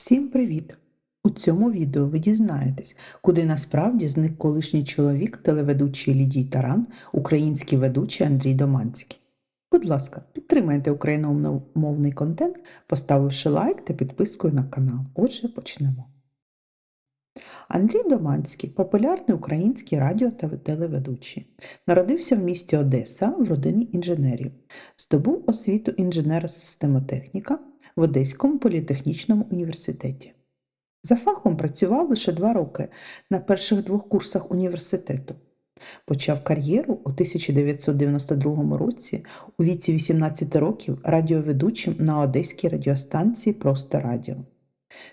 Всім привіт! У цьому відео ви дізнаєтесь, куди насправді зник колишній чоловік телеведучий Лідій Таран, український ведучий Андрій Доманський. Будь ласка, підтримайте україномовний контент, поставивши лайк та підпискою на канал. Отже, почнемо. Андрій Доманський популярний український радіо та телеведучий. Народився в місті Одеса в родині інженерів. Здобув освіту інженера-системотехніка в Одеському політехнічному університеті. За фахом працював лише два роки на перших двох курсах університету. Почав кар'єру у 1992 році у віці 18 років радіоведучим на одеській радіостанції Просто Радіо.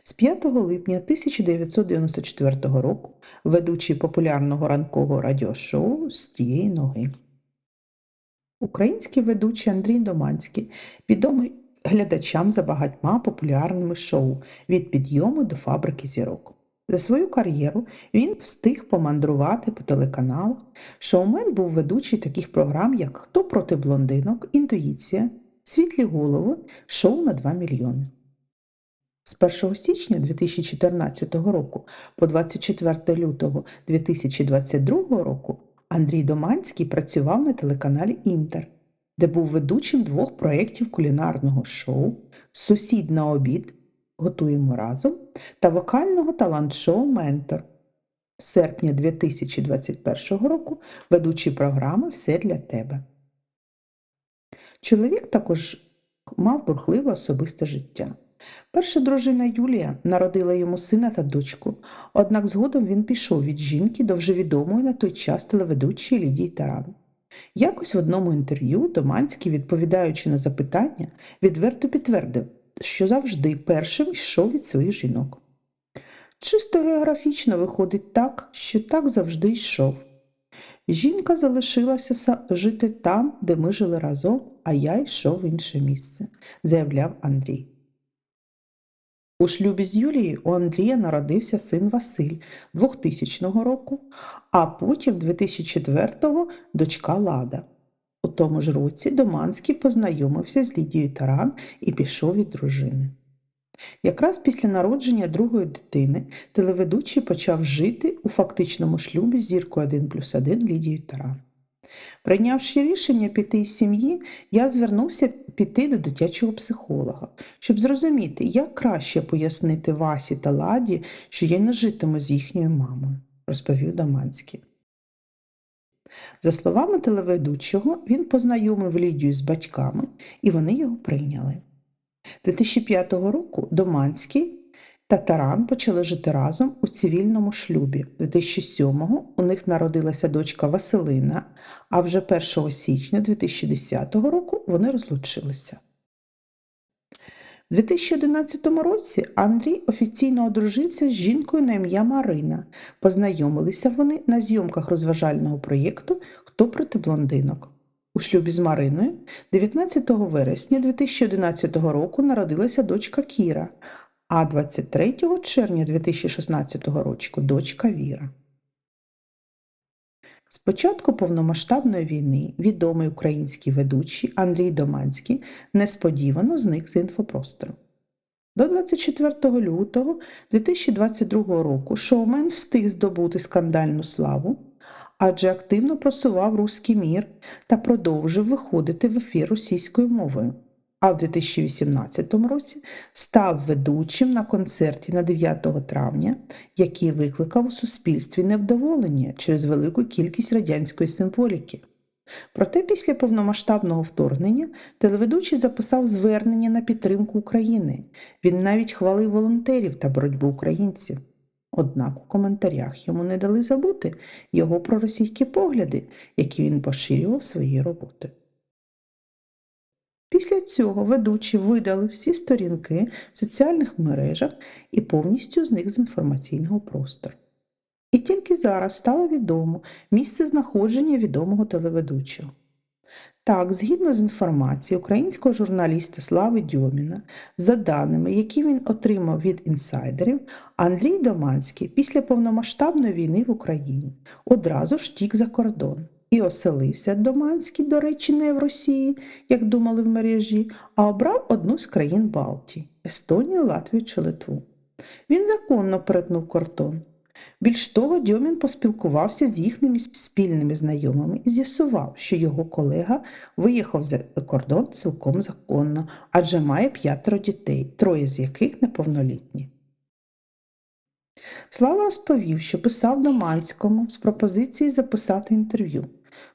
З 5 липня 1994 року ведучий популярного ранкового радіошоу з тієї ноги. Український ведучий Андрій Доманський відомий глядачам за багатьма популярними шоу від підйому до фабрики зірок. За свою кар'єру він встиг помандрувати по телеканалах. Шоумен був ведучий таких програм, як Хто проти блондинок, Інтуїція, Світлі голови, шоу на 2 мільйони. З 1 січня 2014 року по 24 лютого 2022 року Андрій Доманський працював на телеканалі Інтер, де був ведучим двох проєктів кулінарного шоу Сусід на обід Готуємо разом та вокального талант-шоу Ментор. З серпня 2021 року ведучий програми Все для тебе. Чоловік також мав бурхливе особисте життя. Перша дружина Юлія народила йому сина та дочку, однак згодом він пішов від жінки до вже відомої на той час телеведучої Лідії Таран. Якось в одному інтерв'ю Доманський, відповідаючи на запитання, відверто підтвердив, що завжди першим йшов від своїх жінок. Чисто географічно виходить так, що так завжди йшов. Жінка залишилася жити там, де ми жили разом, а я йшов в інше місце, заявляв Андрій. У шлюбі з Юлією у Андрія народився син Василь 2000 року, а потім 2004-го дочка Лада. У тому ж році Доманський познайомився з Лідією Таран і пішов від дружини. Якраз після народження другої дитини телеведучий почав жити у фактичному шлюбі з зіркою 1 плюс 1 Лідією Таран. Прийнявши рішення піти із сім'ї, я звернувся піти до дитячого психолога, щоб зрозуміти, як краще пояснити Васі та Ладі, що я не житиму з їхньою мамою, розповів Даманський. За словами телеведучого, він познайомив Лідію з батьками, і вони його прийняли. 2005 року Доманський та Таран почали жити разом у цивільному шлюбі. 2007-го у них народилася дочка Василина, а вже 1 січня 2010 року вони розлучилися. У 2011 році Андрій офіційно одружився з жінкою на ім'я Марина. Познайомилися вони на зйомках розважального проєкту Хто проти блондинок. У шлюбі з Мариною 19 вересня 2011 року народилася дочка Кіра, а 23 червня 2016 року дочка Віра. З початку повномасштабної війни відомий український ведучий Андрій Доманський несподівано зник з інфопростору. До 24 лютого 2022 року шоумен встиг здобути скандальну славу, адже активно просував руський мір та продовжив виходити в ефір російською мовою а в 2018 році став ведучим на концерті на 9 травня, який викликав у суспільстві невдоволення через велику кількість радянської символіки. Проте після повномасштабного вторгнення телеведучий записав звернення на підтримку України. Він навіть хвалив волонтерів та боротьбу українців. Однак у коментарях йому не дали забути його проросійські погляди, які він поширював своєю роботою. Після цього ведучі видали всі сторінки в соціальних мережах і повністю зник з інформаційного простору. І тільки зараз стало відомо місце знаходження відомого телеведучого. Так, згідно з інформацією українського журналіста Слави Дьоміна, за даними, які він отримав від інсайдерів, Андрій Доманський після повномасштабної війни в Україні одразу ж втік за кордон і оселився Доманський, до речі, не в Росії, як думали в мережі, а обрав одну з країн Балтії Естонію, Латвію чи Литву. Він законно перетнув кордон. Більш того, Дьомін поспілкувався з їхніми спільними знайомими і з'ясував, що його колега виїхав за кордон цілком законно, адже має п'ятеро дітей, троє з яких неповнолітні. Слава розповів, що писав Доманському з пропозицією записати інтерв'ю,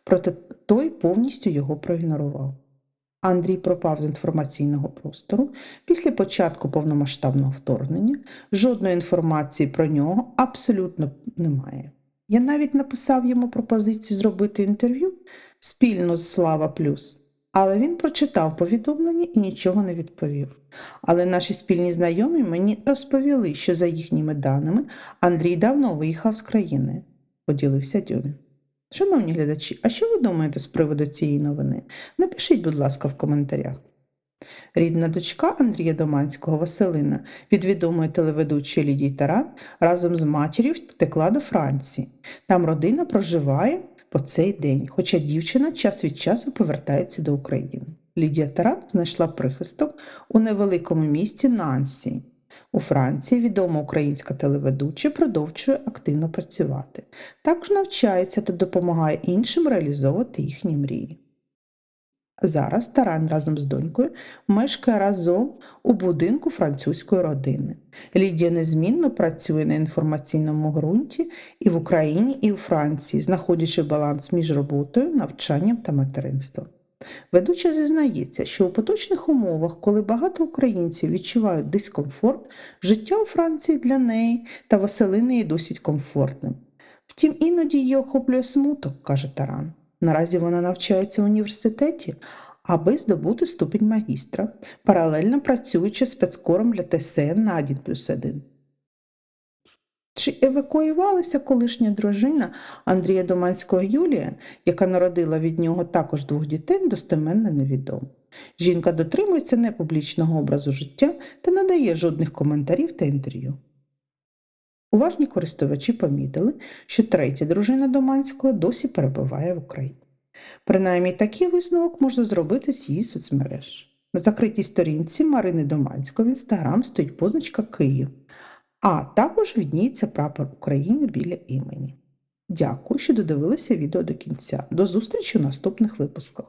проте той повністю його проігнорував. Андрій пропав з інформаційного простору. Після початку повномасштабного вторгнення жодної інформації про нього абсолютно немає. Я навіть написав йому пропозицію зробити інтерв'ю спільно з Слава Плюс, але він прочитав повідомлення і нічого не відповів. Але наші спільні знайомі мені розповіли, що за їхніми даними Андрій давно виїхав з країни, поділився Дьомін. Шановні глядачі, а що ви думаєте з приводу цієї новини? Напишіть, будь ласка, в коментарях. Рідна дочка Андрія Доманського Василина від відомої телеведучої Лідії Таран разом з матір'ю втекла до Франції. Там родина проживає по цей день, хоча дівчина час від часу повертається до України. Лідія Таран знайшла прихисток у невеликому місті Нансі. У Франції відома українська телеведуча продовжує активно працювати. Також навчається та допомагає іншим реалізовувати їхні мрії. Зараз Таран разом з донькою мешкає разом у будинку французької родини. Лідія незмінно працює на інформаційному ґрунті і в Україні, і у Франції, знаходячи баланс між роботою, навчанням та материнством. Ведуча зізнається, що у поточних умовах, коли багато українців відчувають дискомфорт, життя у Франції для неї та Василини є досить комфортним. Втім, іноді її охоплює смуток, каже Таран. Наразі вона навчається в університеті, аби здобути ступінь магістра, паралельно працюючи спецкором для ТСН на 1 плюс 1. Чи евакуювалася колишня дружина Андрія Доманського Юлія, яка народила від нього також двох дітей, достеменно невідомо. Жінка дотримується непублічного образу життя та не дає жодних коментарів та інтерв'ю. Уважні користувачі помітили, що третя дружина Доманського досі перебуває в Україні. Принаймні такий висновок можна зробити з її соцмереж. На закритій сторінці Марини Доманської в інстаграм стоїть позначка Київ, а також відніється прапор України біля імені. Дякую, що додивилися відео до кінця. До зустрічі у наступних випусках.